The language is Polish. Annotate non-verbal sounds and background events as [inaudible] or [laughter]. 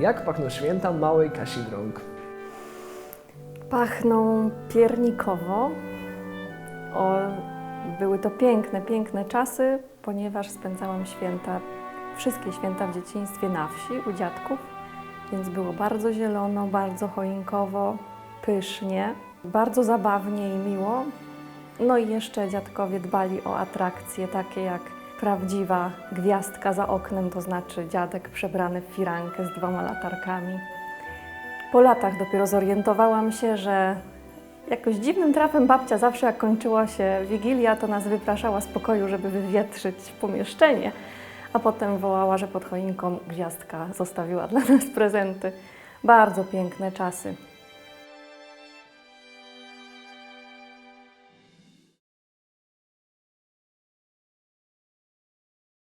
Jak pachną święta małej Kasi Drąg? Pachną piernikowo. O, były to piękne, piękne czasy, ponieważ spędzałam święta, wszystkie święta w dzieciństwie na wsi u dziadków, więc było bardzo zielono, bardzo choinkowo, pysznie, bardzo zabawnie i miło. No i jeszcze dziadkowie dbali o atrakcje takie jak prawdziwa gwiazdka za oknem, to znaczy dziadek przebrany w firankę z dwoma latarkami. Po latach dopiero zorientowałam się, że jakoś dziwnym trafem babcia zawsze jak kończyła się Wigilia, to nas wypraszała z pokoju, żeby wywietrzyć pomieszczenie, a potem wołała, że pod choinką gwiazdka zostawiła dla nas [laughs] prezenty. Bardzo piękne czasy.